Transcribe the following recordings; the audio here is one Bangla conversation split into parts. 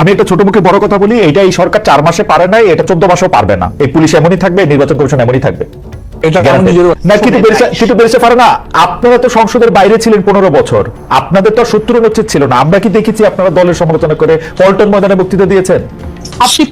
আমি একটা ছোট মুখে বড় কথা বলি এটা এই সরকার চার মাসে পারে নাই এটা চোদ্দ মাসেও পারবে না। এই পুলিশ এমনই থাকবে নির্বাচন কমিশন এমনই থাকবে। আপনারা তো সংসদের বাইরে ছিলেন পনেরো বছর। আপনাদের তো শত্রু ছিল না। আমরা কি দেখেছি আপনারা দলের সমালোচনা করে পল্টন ময়দানে বক্তৃতা দিয়েছেন? আপনি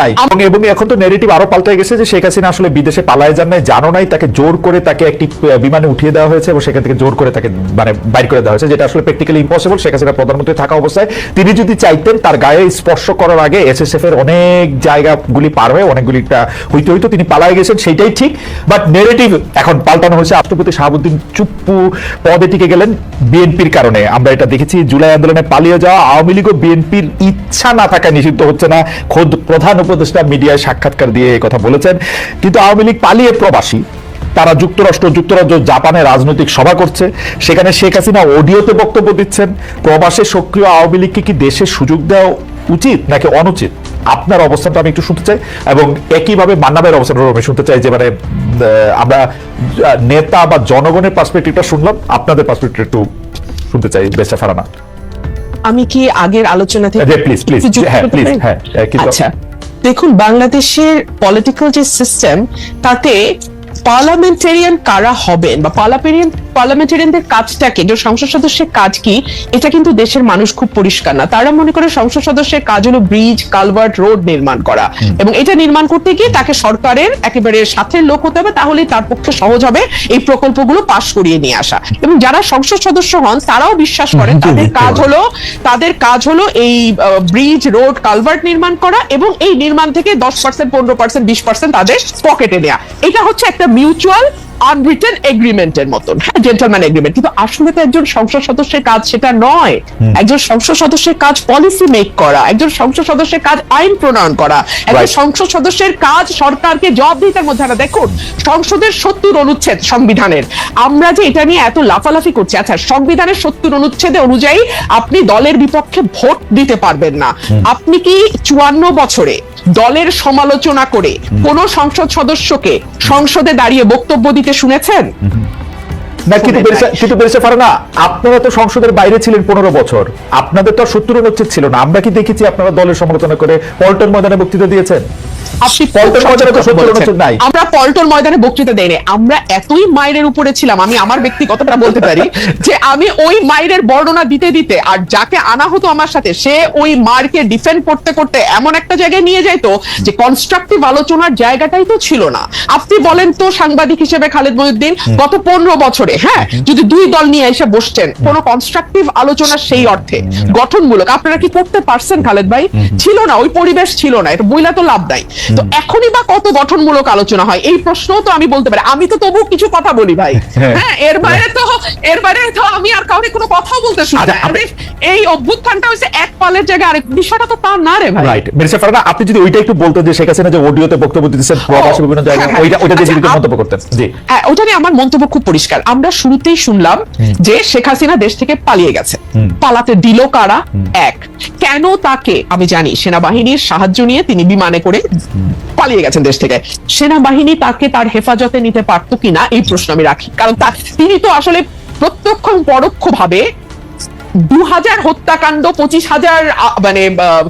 নাই। এবং এবং এখন তো নেগেটিভ আরও পাল্টে গেছে যে শেখ হাসিনা আসলে বিদেশে পালায় যান নাই জানো নাই তাকে জোর করে তাকে একটি বিমানে উঠিয়ে দেওয়া হয়েছে এবং সেখান থেকে জোর করে তাকে মানে বাইর করে দেওয়া হয়েছে যেটা আসলে প্র্যাকটিক্যালি ইম্পসিবল শেখ হাসিনা প্রধানমন্ত্রী থাকা অবস্থায়। তিনি যদি চাইতেন তার গায়ে স্পর্শ করার আগে এসএসএফ এর অনেক জায়গাগুলি পার হয়ে অনেকগুলিটা হইতে হইতো তিনি পালায় গেছেন সেটাই ঠিক। বাট নেগেটিভ এখন পাল্টানো হয়েছে। রাষ্ট্রপতি শাহাবুদ্দিন চুপ্পু পদে টিকে গেলেন বিএনপির কারণে। আমরা এটা দেখেছি জুলাই আন্দোলনে পালিয়ে যাওয়া আওয়ামী লীগ ও বিএনপির ইচ্ছা না থাকা নিষিদ্ধ হচ্ছে না। খোদ প্রধান উপদেষ্টা মিডিয়ায় সাক্ষাৎকার দিয়ে এই কথা বলেছেন। কিন্তু আওয়ামী লীগ পালিয়ে প্রবাসী। তারা যুক্তরাষ্ট্র, যুক্তরাজ্য জাপানে রাজনৈতিক সভা করছে। সেখানে শেখ হাসিনা অডিওতে বক্তব্য দিচ্ছেন। প্রবাসে সক্রিয় আওয়ামী লীগকে কি দেশে সুযোগ দেওয়া উচিত নাকি অনুচিত? আপনার অবস্থানটা আমি একটু শুনতে চাই এবং একইভাবে মান্নাবের অবস্থানটা আমি শুনতে চাই যে মানে আমরা নেতা বা জনগণের পার্সপেক্টিভটা শুনলাম। আপনাদের পার্সপেক্টিভ একটু শুনতে চাই বেসা ফারানা আমি কি আগের আলোচনা থেকে প্লিজ প্লিজ হ্যাঁ প্লিজ হ্যাঁ আচ্ছা। দেখুন বাংলাদেশের পলিটিক্যাল যে সিস্টেম তাতে পার্লামেন্টেরিয়ান কারা হবেন বা পার্লামেন্টারিয়ান পার্লামেন্টারিয়ানদের কাজটাকে যে সংসদ সদস্যের কাজ কি? এটা কিন্তু দেশের মানুষ খুব পরিষ্কার না। তারা মনে করে সংসদ সদস্যের কাজ হলো ব্রিজ কালভার্ট রোড নির্মাণ করা। এবং এটা নির্মাণ করতে গিয়ে তাকে সরকারের একেবারে সাথের লোক হতে হবে তাহলে তার পক্ষে সহজ হবে এই প্রকল্পগুলো পাশ করিয়ে নিয়ে আসা। এবং যারা সংসদ সদস্য হন তারাও বিশ্বাস করেন তাদের কাজ হলো তাদের কাজ হলো এই ব্রিজ রোড কালভার্ট নির্মাণ করা এবং এই নির্মাণ থেকে দশ পার্সেন্ট পনেরো পার্সেন্ট বিশ পার্সেন্ট তাদের পকেটে নেওয়া এটা হচ্ছে একটা মিউচুয়াল আনরিটেন এগ্রিমেন্টের মতন। হ্যাঁ জেন্টলম্যান এগ্রিমেন্ট কিন্তু আসলে তো একজন সংসদ সদস্যের কাজ সেটা নয়। একজন সংসদ সদস্যের কাজ পলিসি মেক করা একজন সংসদ সদস্যের কাজ আইন প্রণয়ন করা একজন সংসদ সদস্যের কাজ সরকারকে জবাবদিহিতার মধ্যে আনা। দেখুন সংসদের সত্তর অনুচ্ছেদ সংবিধানের। আমরা যে এটা নিয়ে এত লাফালাফি করছি আচ্ছা সংবিধানের সত্তর অনুচ্ছেদে অনুযায়ী আপনি দলের বিপক্ষে ভোট দিতে পারবেন না। আপনি কি চুয়ান্ন বছরে দলের সমালোচনা করে কোন সংসদ সদস্যকে সংসদে দাঁড়িয়ে বক্তব্য দিতে শুনেছেন? না কিন্তু আপনারা তো সংসদের বাইরে ছিলেন পনেরো বছর। আপনাদের তো সত্তর অনুচ্ছেদ ছিল না। আমরা কি দেখেছি আপনারা দলের সমালোচনা করে পল্টন ময়দানে বক্তৃতা দিয়েছেন? আপনি পল্টন ময়দানে। আমরা পল্টন ময়দানে বক্তৃতা দেয়নি আমরা এতই মায়ের উপরে ছিলাম আমি আমার ব্যক্তিগতটা বলতে পারি যে আমি ওই মায়ের বর্ণনা দিতে দিতে আর যাকে আনা হতো আমার সাথে সে ওই মারকে ডিফেন্ড করতে করতে এমন একটা জায়গায় নিয়ে যাইতো যে কনস্ট্রাকটিভ আলোচনার জায়গাটাই তো ছিল না। আপনি বলেন তো সাংবাদিক হিসেবে খালেদ মহিউদ্দিন গত পনেরো বছরে হ্যাঁ যদি দুই দল নিয়ে এসে বসছেন কোন কনস্ট্রাকটিভ আলোচনা সেই অর্থে গঠনমূলক আপনারা কি করতে পারছেন খালেদ ভাই? ছিল না ওই পরিবেশ ছিল না এটা বইলা তো লাভ নাই। তো এখনই বা কত গঠনমূলক আলোচনা হয়? এই প্রশ্নও তো আমি বলতে পারি। আমি তো তবু কিছু কথা বলি ভাই। হ্যাঁ। হ্যাঁ এর বাইরে তো এর বাইরে তো আমি আর কাউকে কোনো কথা বলতে শুনি আচ্ছা, এই অভ্যুত্থানটা হচ্ছে এক পালের জায়গায় আরেক বিষয়টা তো তা না রে ভাই। রাইট মেরিসা ফারানা আপনি যদি ওইটা একটু বলতেন যে শেখ হাসিনা যে অডিওতে বক্তব্য দিতেছেন প্রবাসী বিভিন্ন জায়গায় হ্যাঁ, হ্যাঁ। ওইটা ওইটা দিয়ে আচ্ছা, যদি একটু মন্তব্য করতেন। জি। হ্যাঁ ওটা নিয়ে আমার মন্তব্য খুব পরিষ্কার। আমরা শুরুতেই শুনলাম যে শেখ হাসিনা দেশ থেকে পালিয়ে গেছে। পালাতে দিল কারা? এক। কেন তাকে আমি জানি সেনাবাহিনীর সাহায্য নিয়ে তিনি বিমানে করে পালিয়ে গেছেন দেশ থেকে। সেনাবাহিনী তাকে তার হেফাজতে নিতে পারতো কিনা, এই প্রশ্ন আমি রাখি। কারণ তিনি তো আসলে প্রত্যক্ষ পরোক্ষ ভাবে দু হাজার হত্যাকাণ্ড পঁচিশ হাজার মানে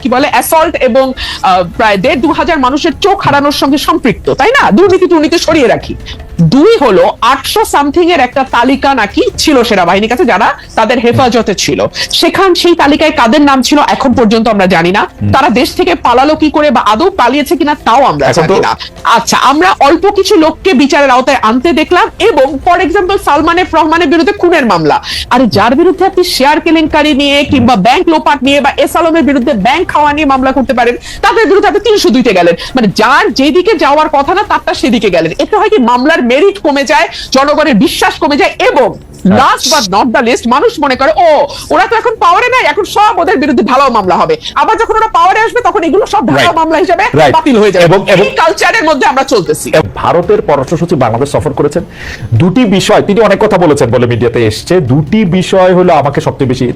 কি বলে অ্যাসল্ট এবং প্রায় দেড় দু হাজার মানুষের চোখ হারানোর সঙ্গে সম্পৃক্ত তাই না? দুর্নীতি দুর্নীতি সরিয়ে রাখি। দুই হলো আটশো সামথিং এর একটা তালিকা নাকি ছিল সেনাবাহিনীর কাছে যারা তাদের হেফাজতে ছিল। সেখান সেই তালিকায় কাদের নাম ছিল এখন পর্যন্ত আমরা জানি না। তারা দেশ থেকে পালালো কি করে বা আদৌ পালিয়েছে কিনা তাও আমরা জানি না। আচ্ছা আমরা অল্প কিছু লোককে বিচারের আওতায় আনতে দেখলাম এবং ফর এক্সাম্পল সালমানের এফ রহমানের বিরুদ্ধে খুনের মামলা। আর যার বিরুদ্ধে আপনি শেয়ার কেলেঙ্কারি নিয়ে কিংবা ব্যাংক লোপাট নিয়ে বা এস আলমের বিরুদ্ধে ব্যাংক খাওয়া নিয়ে মামলা করতে পারেন, তাদের বিরুদ্ধে আপনি তিনশো দুইতে গেলেন। মানে যার যেদিকে যাওয়ার কথা না, তারটা সেদিকে গেলেন। এতে হয় কি, মামলার মেরিট কমে যায়, জনগণের বিশ্বাস কমে যায়, এবং last but not the least মানুষ মনে করে ও ওরা তো এখন পাওয়ারে নাই এখন সব ওদের বিরুদ্ধে মামলা হবে। আবার যখন ওরা পাওয়ারে আসবে তখন এগুলো সব ভালো মামলা হিসেবে বাতিল হয়ে যাবে। এবং- এই কালচারের মধ্যে আমরা চলতেছি। ভারতের পররাষ্ট্র সচিব বাংলাদেশ সফর করেছেন। দুটি বিষয় তিনি অনেক কথা বলেছেন বলে মিডিয়াতে এসছে। দুটি বিষয় হলো আমাকে সবচেয়ে বেশি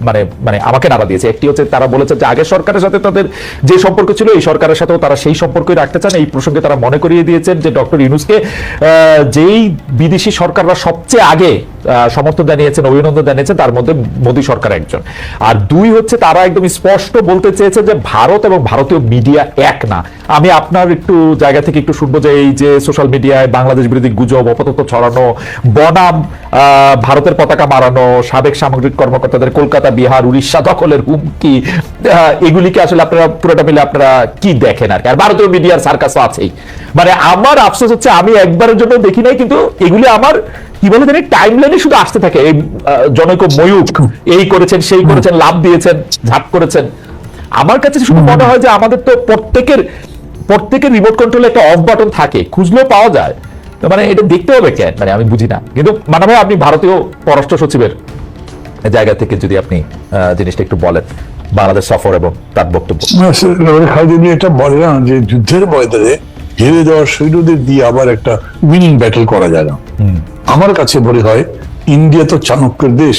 মানে মানে আমাকে নাড়া দিয়েছে। একটি হচ্ছে তারা বলেছেন যে আগের সরকারের সাথে তাদের যে সম্পর্ক ছিল এই সরকারের সাথেও তারা সেই সম্পর্কই রাখতে চান। এই প্রসঙ্গে তারা মনে করিয়ে দিয়েছেন যে ডক্টর ইউনুসকে আহ, যেই বিদেশি সরকাররা সবচেয়ে আগে সমর্থন জানিয়েছেন, অভিনন্দন জানিয়েছেন, তার মধ্যে মোদী সরকার একজন। আর দুই হচ্ছে, তারা একদম স্পষ্ট বলতে চেয়েছে যে ভারত এবং ভারতীয় মিডিয়া এক না। আমি আপনার একটু জায়গা থেকে একটু শুনব যে এই যে সোশ্যাল মিডিয়ায় বাংলাদেশ বিরোধী গুজব, অপতথ্য ছড়ানো, বনাম ভারতের পতাকা মারানো, সাবেক সামগ্রিক কর্মকর্তাদের কলকাতা, বিহার, উড়িষ্যা দখলের হুমকি এগুলিকে আসলে আপনারা পুরোটা মিলে আপনারা কি দেখেন আর কি? আর ভারতীয় মিডিয়ার সার্কাস আছেই। মানে আমার আফসোস হচ্ছে, আমি একবারের জন্য দেখি নাই কিন্তু এগুলি আমার কি বলে জানি টাইম লাইনে শুধু আসতে থাকে। এই জনৈক ময়ূক এই করেছেন সেই করেছেন লাভ দিয়েছেন ঝাপ করেছেন। আমার কাছে শুধু মনে হয় যে আমাদের তো প্রত্যেকের প্রত্যেকের রিমোট কন্ট্রোলে একটা অফ বাটন থাকে খুঁজলেও পাওয়া যায়। তো মানে এটা দেখতে হবে কেন? মানে আমি বুঝি না। কিন্তু মানে ভাই আপনি ভারতীয় পররাষ্ট্র সচিবের জায়গা থেকে যদি আপনি জিনিসটা একটু বলেন বাংলাদেশ সফর এবং তার বক্তব্য। এটা বলে না যে যুদ্ধের ময়দানে হেরে যাওয়া সৈন্যদের দিয়ে আবার একটা উইনিং ব্যাটল করা যায় না। আমার কাছে মনে হয় ইন্ডিয়া তো চাণক্যের দেশ।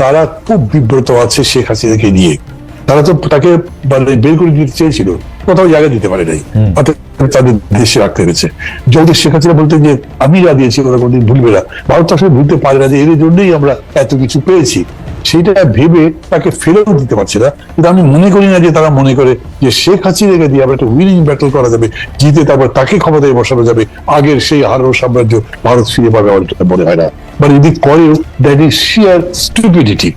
তারা খুব বিব্রত আছে শেখ হাসিনাকে নিয়ে। তারা তো তাকে মানে বের করে দিতে চেয়েছিল। কোথাও জায়গা দিতে পারে নাই। অর্থাৎ তাদের দেশে রাখতে পেরেছে। যদি শেখ হাসিনা বলতে যে আমি যা দিয়েছি ওরা কোনদিন ভুলবে না। ভারত তো আসলে ভুলতে পারে না যে এর জন্যই আমরা এত কিছু পেয়েছি। সেটা ভেবে তাকে ফেলেও দিতে পারছে না। কিন্তু আমি মনে করি না যে তারা মনে করে যে শেখ হাসিনাকে দিয়ে আবার একটা উইনিং ব্যাটল করা যাবে, জিতে তারপর তাকে ক্ষমতায় বসানো যাবে। আগের সেই হারো সাম্রাজ্য ভারত ফিরে পাবে এটা মনে হয় না। বাট যদি করেও দ্যাট ইজ শিয়ার স্টুপিডিটি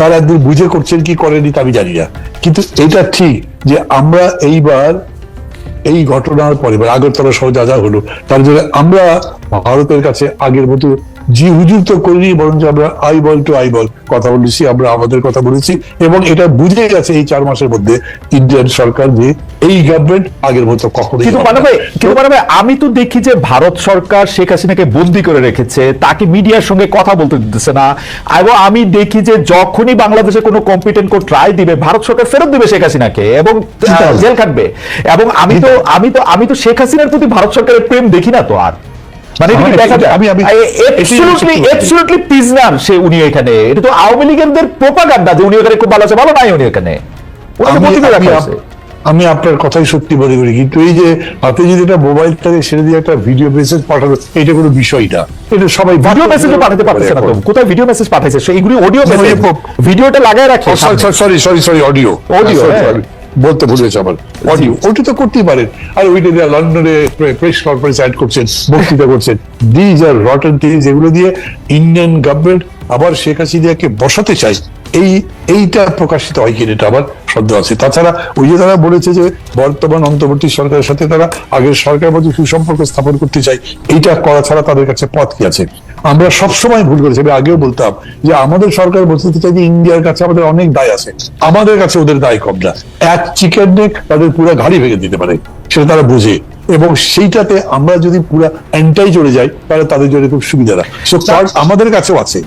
তারা একদিন বুঝে করছেন কি করেনি তা আমি জানি না। কিন্তু এটা ঠিক যে আমরা এইবার এই ঘটনার পরে বা আগরতলা সহ যা যা হলো, তার জন্য আমরা ভারতের কাছে আগের মতো জি হুজুর তো করিনি বরঞ্চ আমরা eyeball to eyeball কথা বলেছি আমরা আমাদের কথা বলেছি এবং এটা বুঝে গেছে এই চার মাসের মধ্যে ইন্ডিয়ান সরকার যে এই গভর্নমেন্ট আগের মতো কখনোই কিন্তু মানে ভাই কিন্তু মানে ভাই আমি তো দেখি যে ভারত সরকার শেখ হাসিনাকে বন্দি করে রেখেছে তাকে মিডিয়ার সঙ্গে কথা বলতে দিতেছে না এবং আমি দেখি যে যখনই বাংলাদেশে কোনো কম্পিটেন্ট কোর্ট রায় দিবে ভারত সরকার ফেরত দিবে শেখ হাসিনাকে এবং জেল খাটবে। এবং আমি তো আমি তো আমি তো শেখ হাসিনার প্রতি ভারত সরকারের প্রেম দেখি না তো আর। মানে সে উনি এখানে। এটা তো আওয়ামী লীগের প্রোপাগান্ডা যে উনি এখানে খুব ভালো আছে ভালো নাই উনি এখানে। আমি- আপনার কথাই সত্যি মনে করি। কিন্তু এই যে হাতে যদি একটা মোবাইল থাকে সেটা দিয়ে একটা ভিডিও মেসেজ পাঠানো এটা কোনো বিষয় না। এটা সবাই ভিডিও মেসেজ পাঠাতে পারতেছে না তো। কোথায় ভিডিও মেসেজ পাঠাইছে? সেইগুলি অডিও মেসেজ ভিডিওটা লাগায় রাখে। Sorry sorry sorry audio Audio, বলতে গেছে আমার অডিও ওটা তো করতেই পারেন। আর ওই ডে লন্ডনে প্রেস কনফারেন্স অ্যাড করছেন বক্তৃতা করছেন। দিজ আর রটন থিংস এগুলো দিয়ে ইন্ডিয়ান গভর্নমেন্ট আবার শেখ হাসিনাকে বসাতে চাই এই এইটা প্রকাশিত হয় কিনা এটা আবার সন্দেহ আছে। তাছাড়া ওই যে তারা বলেছে যে বর্তমান অন্তর্বর্তী সরকারের সাথে তারা আগের সরকারের মধ্যে সুসম্পর্ক স্থাপন করতে চাই এইটা করা ছাড়া তাদের কাছে পথ কি আছে? আমরা সবসময় ভুল করেছি আমি আগেও বলতাম যে আমাদের সরকার বলতে চাই যে ইন্ডিয়ার কাছে আমাদের অনেক দায় আছে আমাদের কাছে ওদের দায় কম না। এক চিকেন নেক তাদের পুরো ঘাড়ি ভেঙে দিতে পারে সেটা তারা বুঝে। এবং সেইটাতে আমরা যদি পুরো এন্টাই চলে যাই তাহলে তাদের জন্য খুব সুবিধা না। সো আমাদের কাছেও আছে।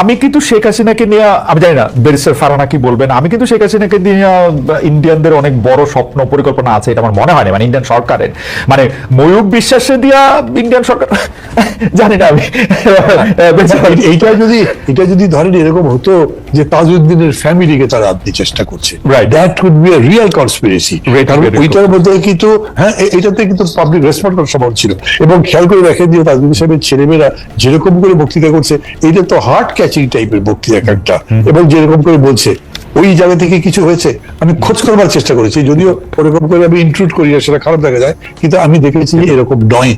আমি কিন্তু শেখ হাসিনাকে নিয়ে আমি জানি না ব্যারিস্টার ফারানা কি বলবেন? আমি কিন্তু শেখ হাসিনাকে নিয়ে ইন্ডিয়ানদের অনেক বড় স্বপ্ন পরিকল্পনা আছে এটা আমার মনে হয় না মানে ইন্ডিয়ান সরকারের। মানে ময়ূক বিশ্বাসে দিয়া ইন্ডিয়ান সরকার জানি না আমি। এইটা যদি এটা যদি ধরেন এরকম হতো যে তাজউদ্দিনের ফ্যামিলিকে তারা আনতে চেষ্টা করছে. That would be real conspiracy কারণ ওইটার মধ্যে কিন্তু হ্যাঁ এটাতে কিন্তু পাবলিক রেসপন্স করার সম্ভব ছিল। এবং খেয়াল করে দেখেন যে তাজউদ্দিন সাহেবের ছেলেমেয়েরা যেরকম করে বক্তৃতা করছে এটা তো হার্ট ক্যাচিং টাইপের বক্তৃতা এক একটা। এবং যেরকম করে বলছে ওই জায়গা থেকে কিছু হয়েছে আমি খোঁজ করবার চেষ্টা করেছি যদিও ওরকম করে আমি ইনক্লুড করি সেটা খারাপ দেখা যায় কিন্তু আমি দেখেছি এরকম নয়।